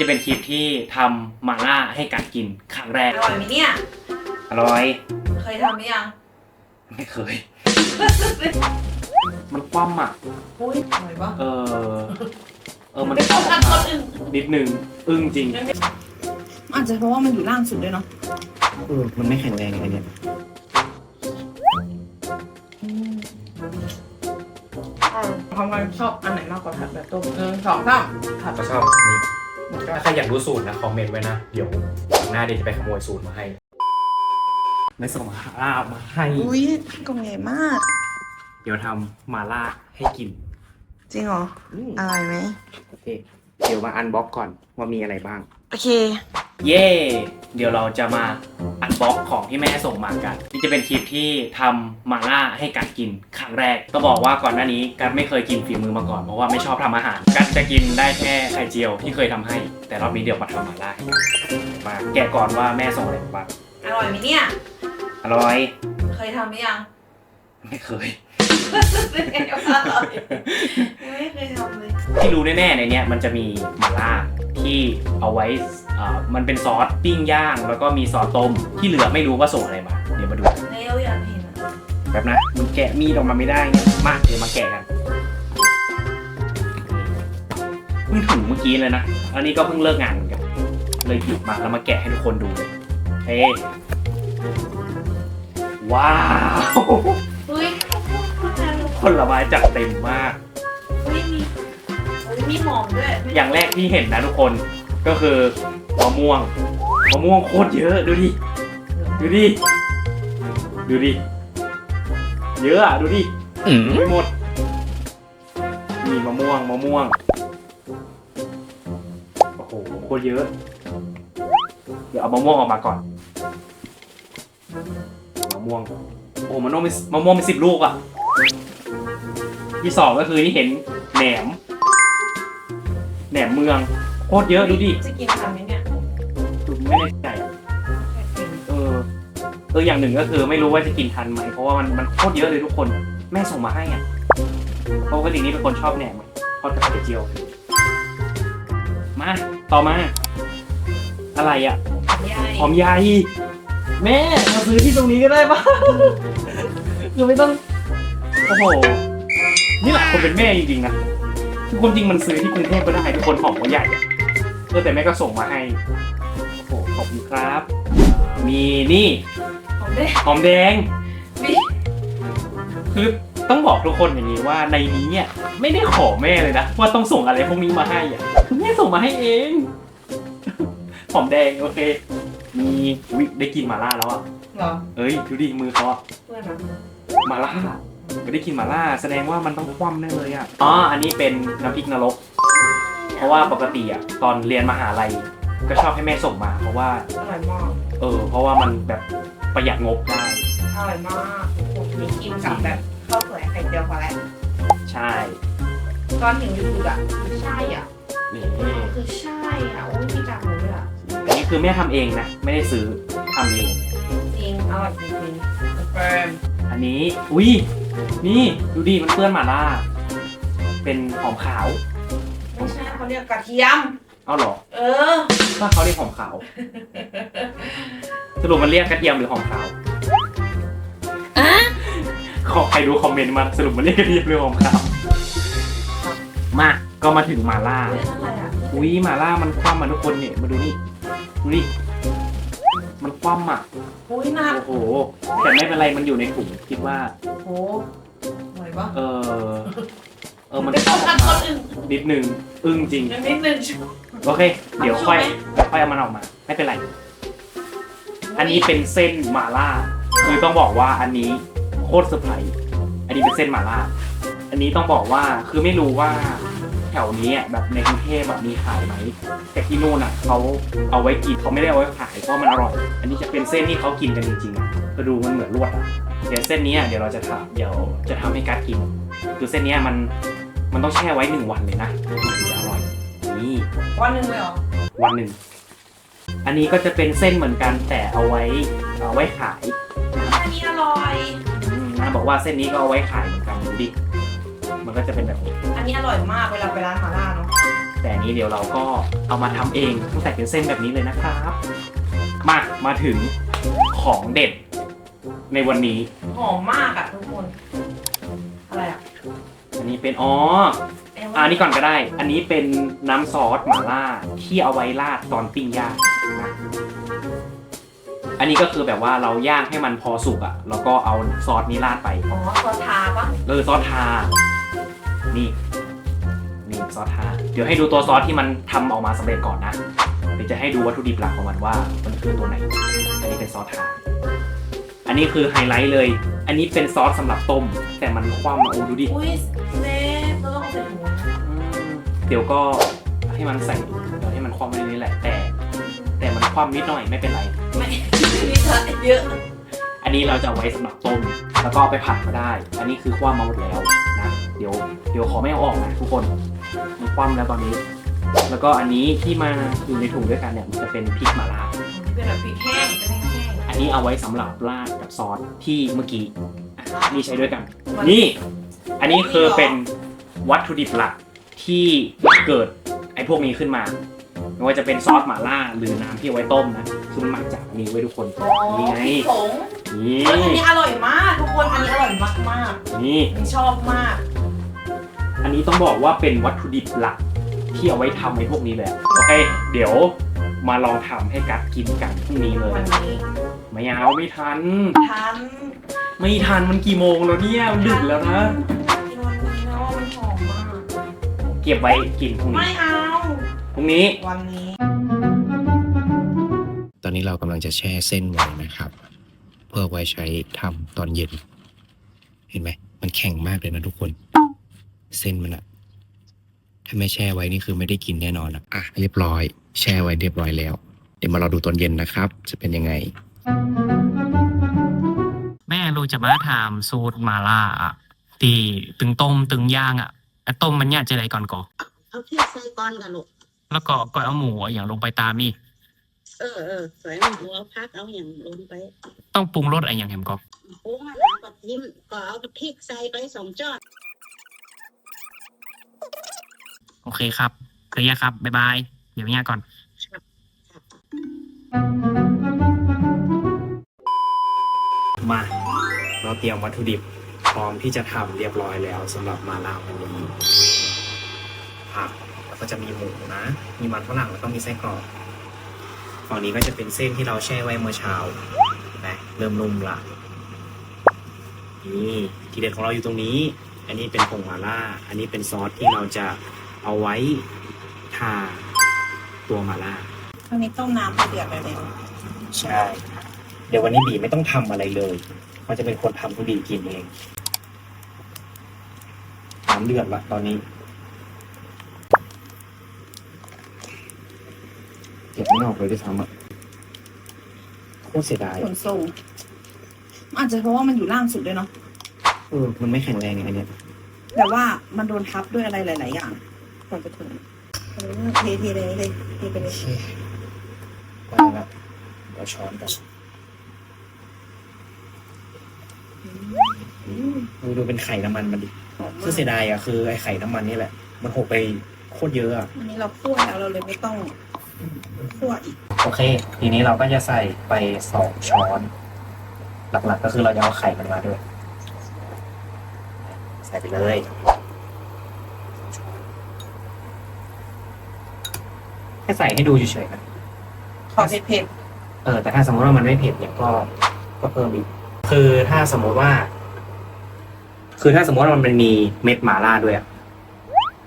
จะเป็นคลิปที่ทำมาล่าให้กัดกินครั้งแรอก ร่อยไหมเนี่ยอร่อย เคยทำหรือยังไม่เคย มันคว่ำอะ อุ้ยอร่อยปะเออ เออ มันเป็นคคว่ำนคนอื่นนิดนึง อึ้งจริง อาจจะเพราะว่ามันอยู่ล่างสุดด้วยเนาะเออ มันไม่แข็งแรงอะไรเนี่ยทำไมชอบอันไหนมากกว่าผัดแบบต้มหนึ่งสองสามผัดก็ชอบนี่ ถ้าใครอยากรู้สูตรนะคอมเมนต์ไว้นะ เดี๋ยวหน้าเดี๋ยวจะไปขโมยสูตรมาให้ ไม่ส่งมาล่ามาให้ อุ้ยกล่องใหญ่มาก เดี๋ยวทำมาล่าให้กิน จริงเหรอ อืมอร่อยไหม โอเค เดี๋ยวมาอันบ็อกก่อนว่ามีอะไรบ้าง โอเค เย่เดี๋ยวเราจะมาอันบ็อกของที่แม่ส่งมากัน นี่จะเป็นคลิปที่ทำมาล่าให้กัดกินครั้งแรกต้องบอกว่าก่อนหน้านี้กัดไม่เคยกินฝีมือมาก่อนเพราะว่าไม่ชอบทำอาหาร กัดจะกินได้แค่ไข่เจียวที่เคยทำให้ แต่รอบนี้เดี๋ยวมาทำมาล่าให้มาแกะก่อนว่าแม่ส่งอะไรมาบ้างอร่อยไหมเนี่ย อร่อย เคยทำหรือยัง ไม่เคยเป็นไงว่าอร่อยไม่เคยทำเลยที่รู้แน่ๆในเนี้ยมันจะมีมาล่าที่เอาไว้อ่า มันเป็นซอสปิ้งย่าง แล้วก็มีซอสต้มที่เหลือไม่รู้ว่าส่งอะไรมา เดี๋ยวมาดูกันในเราอยากเห็นอะแบบนะมึงแกะมีดออกมาไม่ได้เนี่ยมาเดี๋ยวมาแกะกันเพิ่งถึงเมื่อกี้เลยนะ อันนี้ก็เพิ่งเลิกงานเหมือนกัน เลยหยิบมาแล้วมาแกะให้ทุกคนดูเลยเฮ้ว้าวอุ้ยข้างในมันผลไม้จัดเต็มมาก อุ้ยมีอุ้ยมีหอมด้วยไม่อย่างแรกที่เห็นนะทุกคนก็คือ มะม่วงมะม่วงโคตรเยอะดูดิดูดิดูดิเยอะอะดูดิไม่หมดนี่มะม่วงมะม่วงโอ้โหโคตรเยอะ เดี๋ยวเอามะม่วงออกมาก่อนมะม่วงโอ้มันต้องมีมะม่วงมีสิบลูกอะที่สองก็คือที่เห็นแหนมแหนมเมืองโคตรเยอะดูดิจะกินทันไหมเนี่ยดู ไม่แน่ใจเออเอออย่างหนึ่งก็คือไม่รู้ว่าจะกินทันไหมเพราะว่ามันมันโคตรเยอะเลยทุกคน แม่ส่งมาให้อะเพราะปกตินี่เป็นคนชอบแหนมอะทอดกับไข่เจียว มาต่อมา อะไรอะยายหอมใหญ่แม่มาซื้อที่ตรงนี้ก็ได้ปะคือไม่ต้องโอ้โหนี่แหละคนเป็นแม่จริงๆนะคือความจริงมันซื้อที่กรุงเทพก็ได้ทุกคนหอมก็ใหญ่อะเออแต่แม่ก็ส่งมาให้โอ้โหขอบคุณครับ มีนี่หอมด้วยหอมแดง มีคือต้องบอกทุกคนอย่างนี้ว่าในนี้เนี่ยไม่ได้ขอแม่เลยนะ ว่าต้องส่งอะไรพวกนี้มาให้อะคือแม่ส่งมาให้เอง หอมแดงโอเค มีวิได้กินหมาล่าแล้วอะเหรอเอ้ยดูดิมือเขาอะเพื่อนอะหมาล่าไม่ได้กินหมาล่า แสดงว่ามันต้องคว่ำแน่เลยอะอ๋ออันนี้เป็นน้ำพริกนรก เพราะว่าปกติอะตอนเรียนมหาลัย ก็ชอบให้แม่ส่งมา เพราะว่า อร่อยมากเออ เพราะว่ามันแบบประหยัดงบได้ อร่อยมากผมมีกินกับแบบข้าวสวยไข่เจียวพอแล้วใช่ ตอนถึงอยู่ๆอะใช่อะนี่คือใช่อะโอ้ยมีกากหมูด้วยอะอันนี้คือแม่ทำเองนะ ไม่ได้ซื้อทำเอง จริงอร่อยจริงๆเฟิร์มอันนี้ อุ้ย นี่ดูดิมันเปื้อนหมาล่า เป็นหอมขาว ไม่ใช่เขาเรียกกระเทียม เอาเหรอเออ ถ้าเขาเรียกหอมขาว สรุปมันเรียกกระเทียมหรือหอมขาวขอใครดูคอมเมนต์มาสรุปมันเรียกกระเทียมหรือหอมขาวมาก็มาถึงหมาล่าเรื่องอะไรอะอุ้ยหมาล่ามันคว่ำมาทุกคนเนี่ยมาดูนี่ ดูดิมันคว่ำอะ อุ้ยหนัก โอ้โห แต่ไม่เป็นไรมันอยู่ในถุงคิดว่า โอ้โหอร่อยปะเออ เออมันเป็นคคว่ำนออกคนมาอื่นนิดนึง อึ้งจริง นิดนึง โอเค เดี๋ยวค่อยค่อยเอามันออกมา ไม่เป็นไร อันนี้เป็นเส้นมาล่า คือต้องบอกว่าอันนี้โคตรเซอร์ไพรส์อันนี้เป็นเส้นมาล่า อันนี้ต้องบอกว่าคือไม่รู้ว่าแถวนี้แบบในกรุงเทพแบบมีขายไหมแต่ที่นู่นอะเขาเอาไว้กินเขาไม่ได้เอาไว้ขายเพราะมันอร่อย อันนี้จะเป็นเส้นที่เขากินกันจริงๆอะก็ดูมันเหมือนลวดอะเดี๋ยวเส้นนี้เดี๋ยวเราจะทำเดี๋ยวจะทำให้การกิน คือเส้นนี้มันมันต้องแช่ไว้หนึ่งวันเลยนะ นี่วันหนึ่งเลยเหรอ วันหนึ่ง อันนี้ก็จะเป็นเส้นเหมือนกันแต่เอาไว้เอาไว้ขายอันนี้อร่อย อืมนะบอกว่าเส้นนี้ก็เอาไว้ขายเหมือนกันดูดิมันก็จะเป็นแบบนี้อันนี้อร่อยมากเวลาไปร้านหมาล่าเนาะแต่แต่อันนี้เดี๋ยวเราก็เอามาทำเองตั้งแต่เป็นเส้นแบบนี้เลยนะครับ มามาถึงของเด็ดในวันนี้ หอมมากอะทุกคน อะไรอะอันนี้เป็นอ๋อ อ่านี่ก่อนก็ได้ อันนี้เป็นน้ำซอสหม่าล่าที่เอาไว้ราดตอนปิ้งย่างนะอันนี้ก็คือแบบว่าเราย่างให้มันพอสุกอะ่ะ แล้วก็เอาซอสนี้ราดไปอ๋อซอสทาปะเออซอสทา นี่ นี่ซอสทา เดี๋ยวให้ดูตัวซอสที่มันทำออกมาสำเร็จก่อนนะ เดี๋ยวจะให้ดูวัตถุดิบหลักของมันว่า มันคือตัวไหน อันนี้เป็นซอสทา อันนี้คือไฮไลท์เลย อันนี้เป็นซอสสำหรับต้ม แต่มันคว่ำมาโอ้ดูดิอุ้ย เดี๋ยวก็ให้มันใส่เดี๋ยวให้มันคว่ำไว้ในนี้แหละ แต่ แต่มันคว่ำนิดหน่อยไม่เป็นไร ไม่มีเธอเยอะ อันนี้เราจะเอาไว้สำหรับต้มแล้วก็เอาไปผัดก็ได้ อันนี้คือคว่ำมาหมดแล้วนะเดี๋ยวเดี๋ยวขอไม่เอาออกนะทุกคนมันคว่ำแล้วตอนนี้ แล้วก็อันนี้ที่มาอยู่ในถุงด้วยกันเนี่ยมันจะเป็นพริกหม่าล่าเป็นแบบพริกแห้งเป็นแห้งอันนี้เอาไว้สำหรับราดกับซอสที่เมื่อกี้อะนี่ใช้ด้วยกันมันนี่ อันนี้คือเป็นวัตถุดิบหลัก ที่เกิดไอ้พวกนี้ขึ้นมาไม่ว่าจะเป็นซอสหม่าล่าหรือน้ำที่เอาไว้ต้มนะคือมันหมักจากอันนี้ไว้ทุกคนอ๋อนี่ไงพริกผงนี่เฮ้ยอันนี้อร่อยมากทุกคน อันนี้อร่อยมากมากนี่ ๆอันนี้ชอบมาก อันนี้ต้องบอกว่าเป็นวัตถุดิบหลักที่เอาไว้ทำไอ้พวกนี้เลยอะโอเค เดี๋ยวมาลองทำให้กัดกินกันพรุ่งนี้เลยวันนี้ไม่เอาไม่ทัน ทันไม่ทันมันกี่โมงแล้วเนี่ยมันดึกแล้วนะ เก็บไว้กินพรุ่งไม่นี้เอา พรุ่งนี้ วันนี้ตอนนี้เรากำลังจะแช่เส้นไว้นะครับ เพื่อไว้ใช้ทำตอนเย็น เห็นไหม มันแข็งมากเลยนะทุกคน เส้นมันอะถ้าไม่แช่ไว้นี่คือไม่ได้กินแน่นอนอะอะเรียบร้อย แช่ไว้เรียบร้อยแล้ว เดี๋ยวมารอดูตอนเย็นนะครับ จะเป็นยังไง แม่รู้จะมาถามสูตรมาล่าอะตีตึงต้มตึงย่างอะ อะต้มมันเนี่ยจะอะไรก่อนก่อเอาพริกใส่ก้อนกันลูกแล้วก็ก็เอาหมูอะอย่างลงไปตามอีกเออเออใส่หมูเอาพักเอาอย่างลงไปต้องปรุงรสอะไรอย่างแหมก่อปรุงแล้วก็ทิ้มก็เอาพริกใส่ไปสองจอดโอเคครับเคลียร์ครับบ๊ายบายเดี๋ยวเนี่ยก่อน มา เราเตรียมวัตถุดิบพ ร้อมที่จะทำเรียบร้อยแล้วสำหรับมาลาวันนี้ผักแล้วก็จะมีหมูนะ มีมันฝรั่งแล้วก็มีไส้กรอกฝั่งนี้ก็จะเป็นเส้นที่เราแช่ไว้เมื่อเช้าเห็นไหมเริ่มนุ่มละนี่ทีเด็ดของเราอยู่ตรงนี้ อันนี้เป็นผงมาล่า อันนี้เป็นซอสที่เราจะเอาไว้ทาตัวมาล่าอันนี้ต้มน้ำไปเดือดไปแล้วใช่ เดี๋ยววันนี้บีไม่ต้องทำอะไรเลยเขาจะเป็นคนทำให้บีกินเอง น้ำเดือดละตอนนี้เก็บไม่ออกเลยด้วยซ้ำอะโคตรเสียดายขนส่งอาจจะเพราะว่ามันอยู่ล่างสุดด้วยเนาะเออมันไม่แข็งแรงไงอันเนี้ยแต่ว่ามันโดนทับด้วยอะไรหลาย ๆ อย่างก่อนไปถึงเออเทเทเลยเลยเทไปเลยโอเคได้ละเราช้อนกันดูดูเป็นไข่น้ำมันมันดิหอม คือมากเสียดายอะคือไอ้ไข่น้ำมันนี่แหละ มันหกไปโคตรเยอะอะอันนี้เราคั่วแล้วเราเลยไม่ต้องคั่วอีก โอเค ทีนี้เราก็จะใส่ไปสองช้อน หลักๆก็คือเราจะเอาไข่มันมาด้วย ใส่ไปเลยแค่ใส่ให้ดูเฉยๆนะขอเผ็ดเออแต่ถ้าสมมติว่ามันไม่เผ็ดเนี่ยก็ก็เพิ่มอีก คือถ้าสมมติว่า คือถ้าสมมติว่ามันมีเม็ดหมาล่าด้วยอะ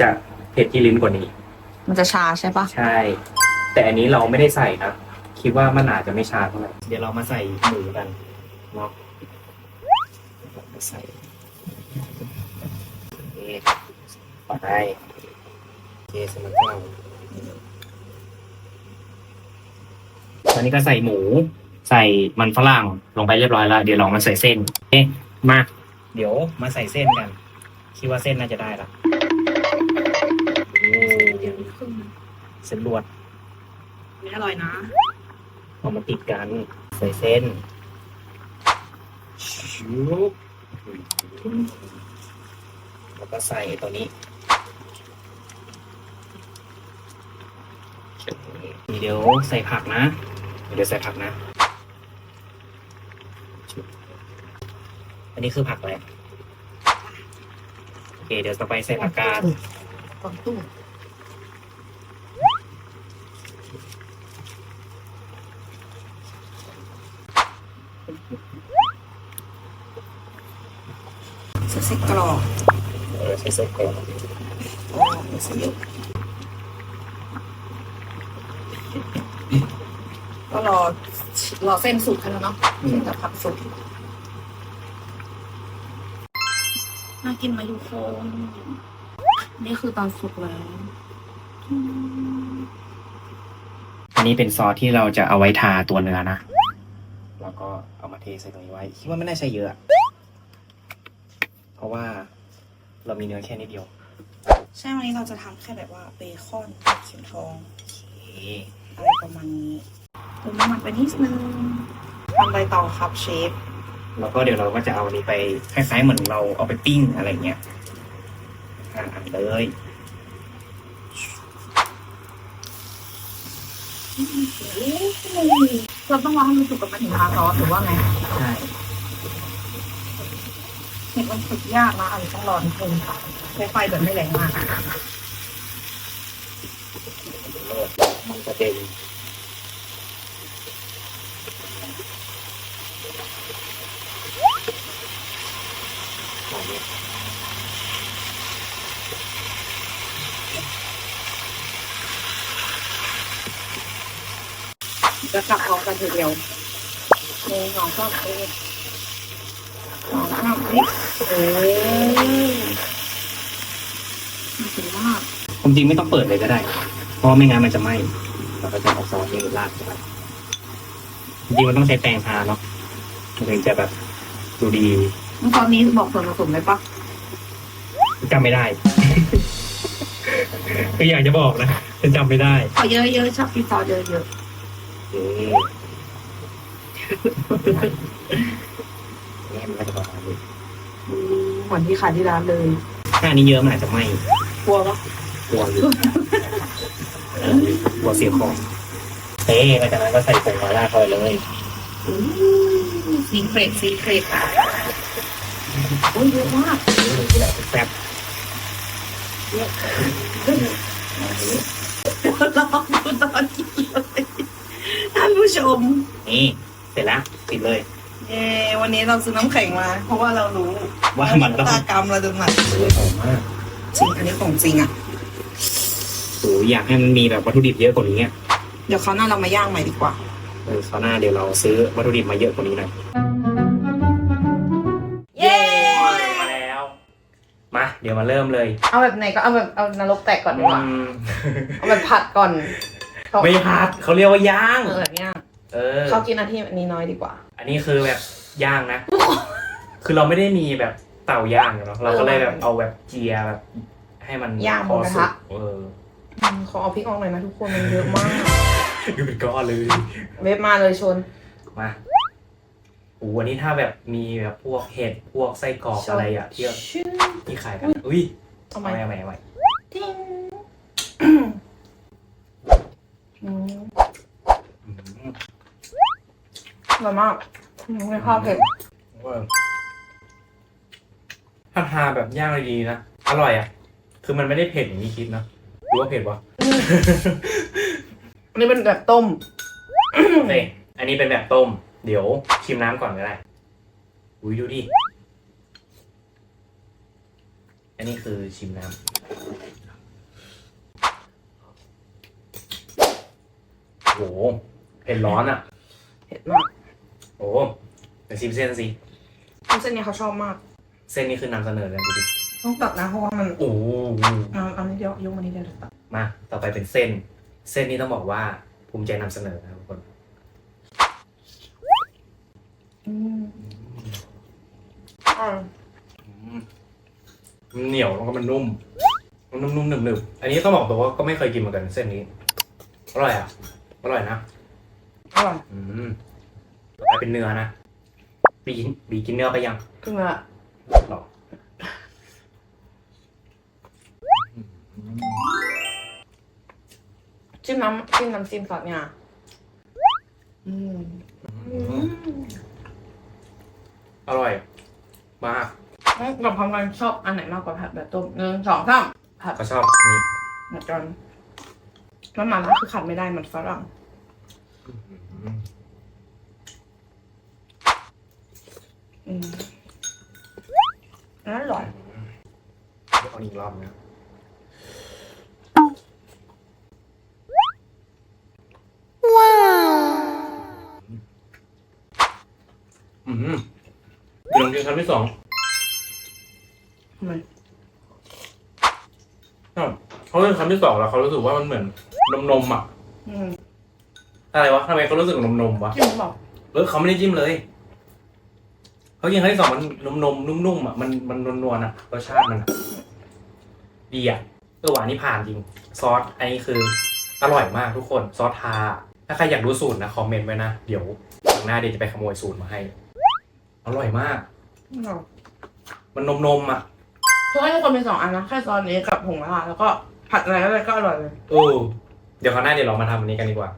จะเผ็ดที่ลิ้นกว่านี้ๆมันจะชาใช่ปะใช่ แต่อันนี้เราไม่ได้ใส่นะ คิดว่ามันอาจจะไม่ชาเท่าไหร่ เดี๋ยวเรามาใส่หมูกันเนาะมาใส่นี่ไปโอเคเสร็จแล้วก็ตอนนี้ก็ใส่หมู ใส่มันฝรั่งลงไปเรียบร้อยแล้ว เดี๋ยวลองมาใส่เส้นเอ๊ะมา เดี๋ยวมาใส่เส้นกัน คิดว่าเส้นน่าจะได้ละโอ้เส้นลวดไม่อร่อยนะเอามาติดกัน ใส่เส้นชุบแล้วก็ใส่ตัวนี้เดี๋ยวใส่ผักนะ เดี๋ยวใส่ผักนะ อันนี้คือผักอะไรโอเค เดี๋ยวต่อไปใส่ผักกาดกวางตุ้งใส่ไส้กรอกเออใส่ใส่กรอกอ๋อไม่ใส่เยอะก็รอรอเส้นสุกแค่นั้นเนาะเส้นกับผักสุก น่ากินไหมทุกคนนี่คือตอนสุกแล้ว อันนี้เป็นซอสที่เราจะเอาไว้ทาตัวเนื้อนะ แล้วก็เอามาเทใส่ตรงนี้ไว้ คิดว่าไม่น่าใช่เยอะ เพราะว่าเรามีเนื้อแค่นิดเดียว ใช่วันนี้เราจะทำแค่แบบว่าเบคอนเข็มทองโอเคอะไรประมาณนี้เติมน้ำมันไปนิดนึงทำใบเตาครับเชฟ แล้วก็เดี๋ยวเราก็จะเอาอันนี้ไปคล้ายๆเหมือนเราเอาไปปิ้งอะไรเงี้ยอ่าเลยเราต้องรอให้มันสุกกับมันถึงทาซอสหรือว่าไงใช่เห็นมันสุกยากนะอันนี้ต้องรอนิดนึงค่ะใช้ไฟแบบไม่แรงมากเลิศมันจะเด่นหอมไหม จะกลับพร้อมกันทีเดียวหนึ่งสองสามเอ๊ะสองสามเอ๊ะเออน่ากินมากผมจริงไม่ต้องเปิดเลยก็ได้ เพราะว่าไม่งั้นมันจะไหม้เราก็จะเอาซอสนี้ราดเข้าไปจริงๆมันต้องใช้แปรงทาเนาะมันถึงจะแบบดูดีตอนนี้บอกส่วนผสมได้ปะจำไม่ได้คืออยากจะบอกนะแต่จำไม่ได้ขอเยอะๆชอบกินซอสเยอะอื มนี่มันก็จะประมาณนี้ๆอืมเหมือนที่ขายที่ร้านเลยถ้าอันนี้เยอะมันอาจจะไหม้กลัวปะกลัวอยู่เออกลัวเสียของเฮ้หลังจากนั้นก็ใส่ผงมาล่าเข้าไปเลยซีเครตซีเครตโอ้ยเยอะมากนี่แหละแซ่บลองดูตอนกินเลย ท่านผู้ชม นี่เสร็จแล้วปิดเลยเย้วันนี้เราซื้อน้ำแข็งมา เพราะว่าเรารู้ว่ามันต้อง ชะตากรรมเราจะหนักโอ้ยหอมมากจริงอันนี้ของจริงอะ โอ้ยอยากให้มันมีแบบวัตถุดิบเยอะกว่านี้อะเดี๋ยวคราวหน้าเรามาย่างใหม่ดีกว่า เออคราวหน้าเดี๋ยวเราซื้อวัตถุดิบมาเยอะกว่านี้หน่อยเย้ มาแล้ว มาเดี๋ยวมาเริ่มเลยเอาแบบไหนก็เอาแบบเอานรกแตกก่อนดีกว่า อืม เอาแบบผัดก่อน ไม่ผัดเขาเรียกว่าย่าง เออแบบย่างเออ เขากินอันที่อันนี้น้อยดีกว่า อันนี้คือแบบย่างนะ คือเราไม่ได้มีแบบเตาย่างอะเนาะเราก็เลยแบบเอาแบบเจียแบบ ให้มันย่างพอบนกระสุทะกเอออืมขอเอาพริกออกหน่อยนะทุกคนมันเยอะมาก ดูเป็นก้อนเลย เว็บมาเลยชน มาโอ้วันนี้ถ้าแบบมีแบบพวกเห็ดพวกไส้กรอกอะไรอะที่ชื่อที่ขายกัน อุ้ยเอาเอาไหมใหม่เอาใหม่เอาใหม่ ทิ้ง อืมอืมอร่อยมากไม่ข้าวเผ็ดเออถ้าทาแบบย่างดีๆนะ อร่อยอะ คือมันไม่ได้เผ็ดอย่างที่คิดนะหรือว่าเผ็ดวะ อันนี้เป็นแบบต้มโอเคอันนี้เป็นแบบต้ม เดี๋ยวชิมน้ำก่อนก็ได้ อุ้ยดูดิ อันนี้คือชิมน้ำ โหเผ็ดร้อนอะ เผ็ดมากโอ้เดี๋ยวชิมเส้นสิเส้นนี้เขาชอบมาก เส้นนี้คือนำเสนอเลยดูดิต้องตัดนะเพราะว่ามันโอ้โหเอาเอานิดเดียวยกมานิดเดียวตัดมา ต่อไปเป็นเส้น เส้นนี้ต้องบอกว่าภูมิใจนำเสนอนะครับทุกคนอืมอ่ามันเหนียวแล้วก็มันนุ่ม มันนุ่มๆหนึบๆอันนี้ต้องบอกตัวว่าก็ไม่เคยกินเหมือนกันเส้นนี้อร่อยอะ อร่อยนะอร่อยอืมต่อไปเป็นเนื้อนะบีกินบีกินเนื้อไปยังครึ่งละหรอจิ้มน้ำจิ้มน้ำจิ้มซอสเนี่ยอืมอร่อยมากกับพร้อมกันชอบอันไหนมากกว่าผัดแบบต้มหนึ่งสองสามผัดก็ชอบนี่เหมือนกัน แล้วหมาล่าคือขาดไม่ได้เหมือนฝรั่งอืมอร่อยเอาอีกรอบนะอืมเดี๋ยวลองกินคำที่สองทำไมอ้าวเขาเล่นคำที่สองแล้วเขารู้สึกว่ามันเหมือน นมนมๆอะ อืมอะไรวะทำไมเขารู้สึกนมนมๆวะจิ้มบอกเออเขาไม่ได้จิ้มเลยเขากินคำที่สองมันนมนมๆนุ่มๆอะมันมันนวลๆอะรสชาติมันอะดีอะเออหวานนี่ผ่านจริง ซอสอันนี้คืออร่อยมากทุกคนซอสทา ถ้าใครอยากรู้สูตรนะคอมเมนต์ไว้นะ เดี๋ยวข้างหน้าเดี๋ยวจะไปขโมยสูตรมาให้ อร่อยมากอร่อยมันนมนมๆอะคือให้ทุกคนเป็นสองอันนะแค่ซอสนี้กับผงมะระแล้วก็ผัดอะไรก็ได้ก็อร่อยเลย เออเดี๋ยวคราวหน้าเดี๋ยวเรามาทำอันนี้กันดีกว่า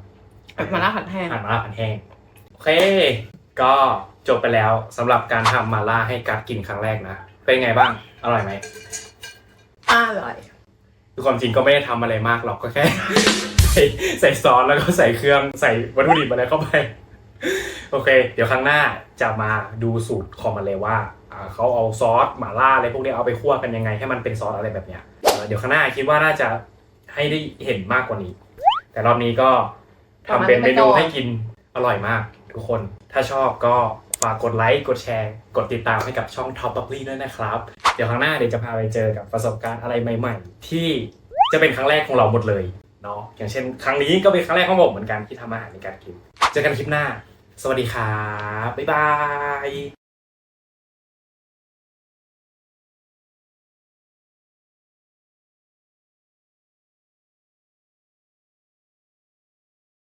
แบบมาล่าผัดแห้ง อาหารมาล่าผัดแห้งโอเค ก็จบไปแล้วสำหรับการทำมาล่าให้กัดกินครั้งแรกนะ เป็นไงบ้าง อร่อยไหมอร่อย คือความจริงก็ไม่ได้ทำอะไรมากหรอกก็แค่ ใส่ใส่ซอสแล้วก็ใส่เครื่องใส่วัตถุดิบอะไรเข้าไป โอเค เดี๋ยวครั้งหน้าจะมาดูสูตรของมันเลยว่าอ่าเขาเอาซอสหม่าล่าอะไรพวกนี้เอาไปคั่วกันยังไงให้มันเป็นซอสอะไรแบบเนี้ยเออเดี๋ยวครั้งหน้าคิดว่าน่าจะให้ได้เห็นมากกว่านี้ แต่รอบนี้ก็ทำเป็นเมนูให้กินอร่อยมากทุกคน ถ้าชอบก็ฝากกดไลค์ กดแชร์ กดติดตามให้กับช่อง Top b u b b l y ด้วยนะครับ เดี๋ยวครั้งหน้าเดี๋ยวจะพาไปเจอกับประสบการณ์อะไรใหม่ ๆ ที่จะเป็นครั้งแรกของเราหมดเลยเนาะ อย่างเช่น ครั้งนี้ก็เป็นครั้งแรกของผมเหมือนกันที่ทำอาหารในการกิน เจอกันคลิปหน้า สวัสดีครับ บ๊ายบาย